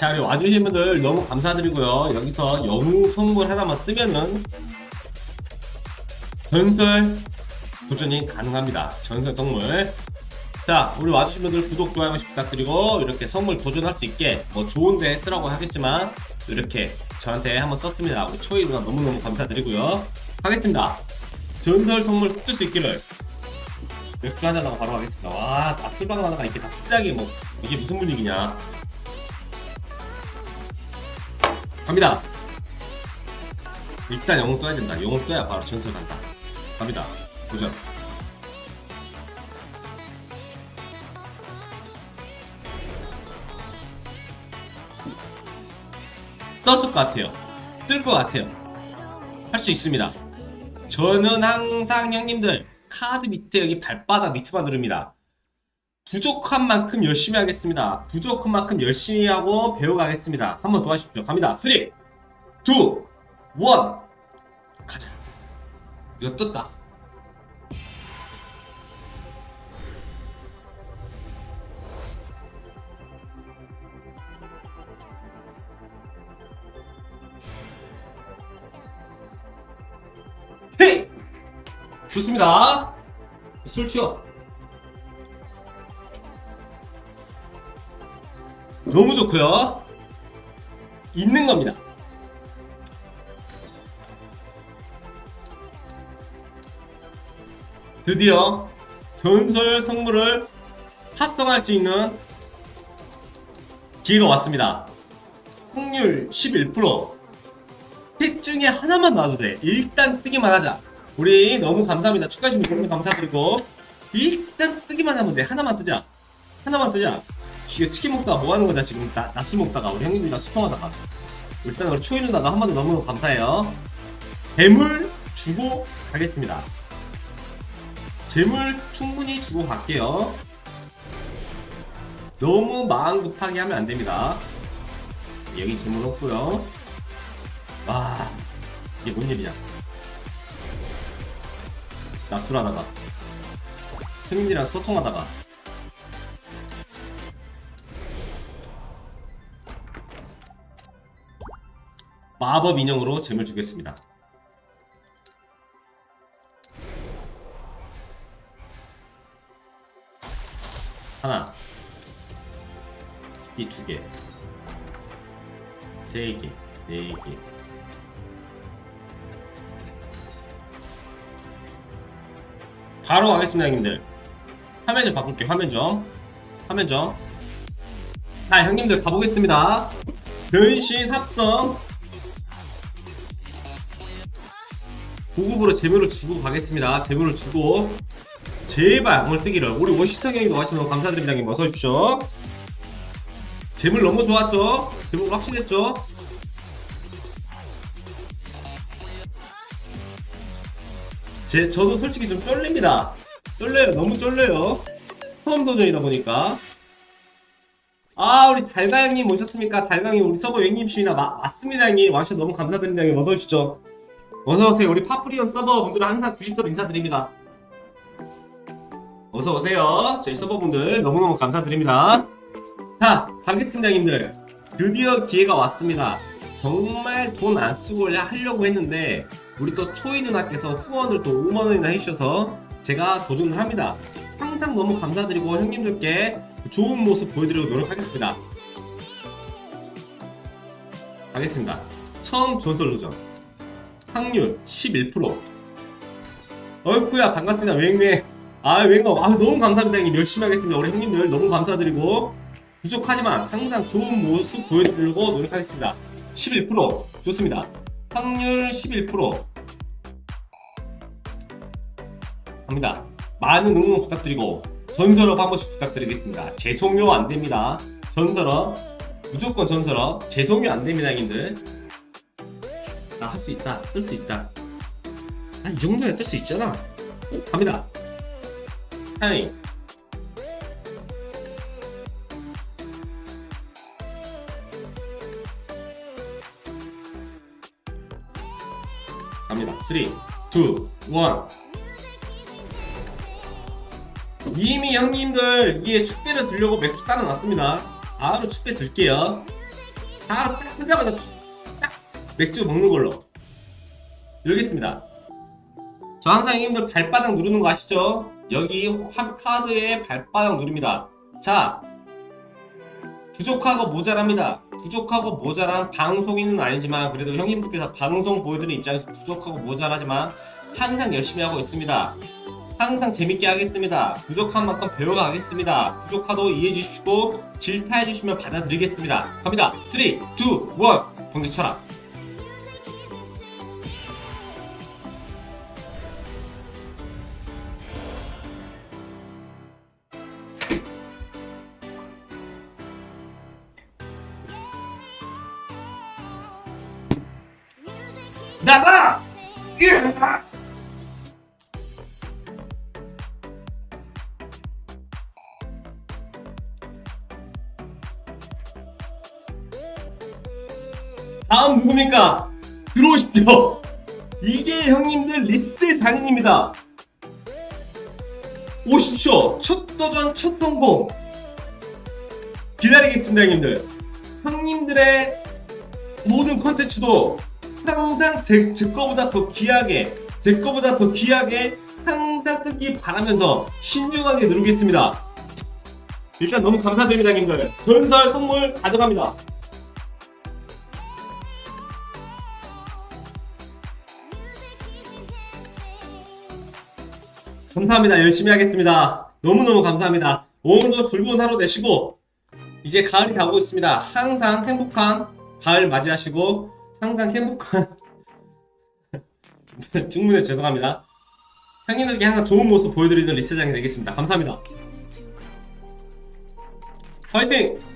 자, 그리고 와주신 분들 너무 감사드리고요. 여기서 영웅 선물 하나만 뜨면은 전설 도전이 가능합니다. 전설 선물. 자, 우리 와주신 분들 구독, 좋아요 부탁드리고 이렇게 선물 도전할 수 있게 뭐 좋은데 쓰라고 하겠지만 이렇게 저한테 한번 썼습니다. 우리 초이 누나 너무너무 감사드리고요. 하겠습니다. 전설 선물 뜰수 있기를 맥주 한잔 하고 바로 가겠습니다. 와, 낮술방 하다가 이렇게 갑자기 뭐 이게 무슨 분위기냐. 갑니다. 일단 영웅 떠야 된다. 영웅 떠야 바로 전설 간다. 갑니다. 도전. 떴을 것 같아요. 뜰 것 같아요. 할 수 있습니다. 저는 항상 형님들 카드 밑에 여기 발바닥 밑에만 누릅니다. 부족한 만큼 열심히 하겠습니다. 부족한 만큼 열심히 하고 배워가겠습니다. 한번 도와주십시오. 갑니다. 3, 2, 1 가자. 이거 떴다. 헤이! 좋습니다. 술 치워. 너무 좋고요. 있는 겁니다. 드디어 전설 성물을 합성할 수 있는 기회가 왔습니다. 확률 11%. 셋 중에 하나만 나와도 돼. 일단 뜨기만 하자. 우리 너무 감사합니다. 축하해 주신 분 너무 감사드리고 일단 뜨기만 하면 돼. 하나만 뜨자. 하나만 뜨자. 이게 치킨 먹다가 뭐 하는 거냐 지금 나, 낮술 먹다가 우리 형님이랑 소통하다가 일단 우리 초이 누나가 한마디 너무 감사해요. 재물 주고 가겠습니다. 재물 충분히 주고 갈게요. 너무 마음 급하게 하면 안 됩니다. 여기 재물 없고요. 와 이게 뭔 일이냐? 낮술하다가 형님이랑 소통하다가 마법 인형으로 잼을 주겠습니다. 하나, 이 두 개, 세 개, 네 개. 바로 가겠습니다, 형님들. 화면 좀 바꿀게요, 화면 좀. 화면 좀. 자, 형님들 가보겠습니다. 변신 합성. 고급으로 재물을 주고 가겠습니다. 재물을 주고. 제발 오늘 뜨기를. 우리 원시탕 형님도 와주셔서 너무 감사드립니다, 형님. 어서 오십시오. 재물 너무 좋았죠? 재물 확실했죠? 제, 저도 솔직히 좀 쫄립니다. 쫄려요. 너무 쫄려요. 처음 도전이다 보니까. 아, 우리 달가 형님 오셨습니까? 달가 형님, 우리 서버 형님이시나 마- 맞습니다, 형님. 와주셔서 너무 감사드립니다, 형님. 어서 오십시오. 어서오세요. 우리 파프리온 서버 분들은 항상 90도로 인사드립니다. 어서오세요. 저희 서버 분들 너무너무 감사드립니다. 자, 가게팀 장님들. 드디어 기회가 왔습니다. 정말 돈 안 쓰고 하려고 했는데, 우리 또 초이 누나께서 후원을 또 5만원이나 해주셔서 제가 도전을 합니다. 항상 너무 감사드리고 형님들께 좋은 모습 보여드리도록 노력하겠습니다. 가겠습니다. 처음 전설 도전. 확률 11%. 어이쿠야 반갑습니다. 웽웽. 아 웽아 아, 너무 감사합니다 형님. 열심히 하겠습니다. 우리 형님들 너무 감사드리고 부족하지만 항상 좋은 모습 보여드리려고 노력하겠습니다. 11% 좋습니다. 확률 11% 갑니다. 많은 응원 부탁드리고 전설업 한 번씩 부탁드리겠습니다. 재송료 안 됩니다. 전설업 무조건 전설업 재송료 안 됩니다, 형님들. 나할수 있다. 뜰 수 있다. 아, 이 정도야 뜰 수 있잖아. 갑니다. 타이밍. 갑니다. 3, 2, 1. 이미 형님들 이게 축배를 들려고 맥주 따라 놨습니다. 바로 축배 들게요. 바로 딱 뜨자마자 쭉- 딱 맥주 먹는 걸로 열겠습니다. 저 항상 형님들 발바닥 누르는 거 아시죠? 여기 화- 카드에 발바닥 누릅니다. 자, 부족하고 모자랍니다. 부족하고 모자란 방송인은 아니지만 그래도 형님들께서 방송 보여드리는 입장에서 부족하고 모자라지만 항상 열심히 하고 있습니다. 항상 재밌게 하겠습니다. 부족한 만큼 배워가겠습니다. 부족하도 이해해 주시고 질타해 주시면 받아들이겠습니다. 갑니다. 3, 2, 1, 번개 쳐라. 나가! 다음 누굽니까? 들어오십시오. 이게 형님들 리스 장인입니다. 오십시오. 첫 도전, 첫 성공. 기다리겠습니다, 형님들. 형님들의 모든 컨텐츠도 항상 제, 제 거보다 더 귀하게, 제 거보다 더 귀하게 항상 뜨기 바라면서 신중하게 누르겠습니다. 일단 너무 감사드립니다, 형님들. 전설 선물 가져갑니다. 감사합니다. 열심히 하겠습니다. 너무너무 감사합니다. 오늘도 즐거운 하루 되시고, 이제 가을이 다가오고 있습니다. 항상 행복한 가을 맞이하시고, 항상 행복한, 중문에 죄송합니다. 형님들께 항상 좋은 모습 보여드리는 리스장이 되겠습니다. 감사합니다. 화이팅!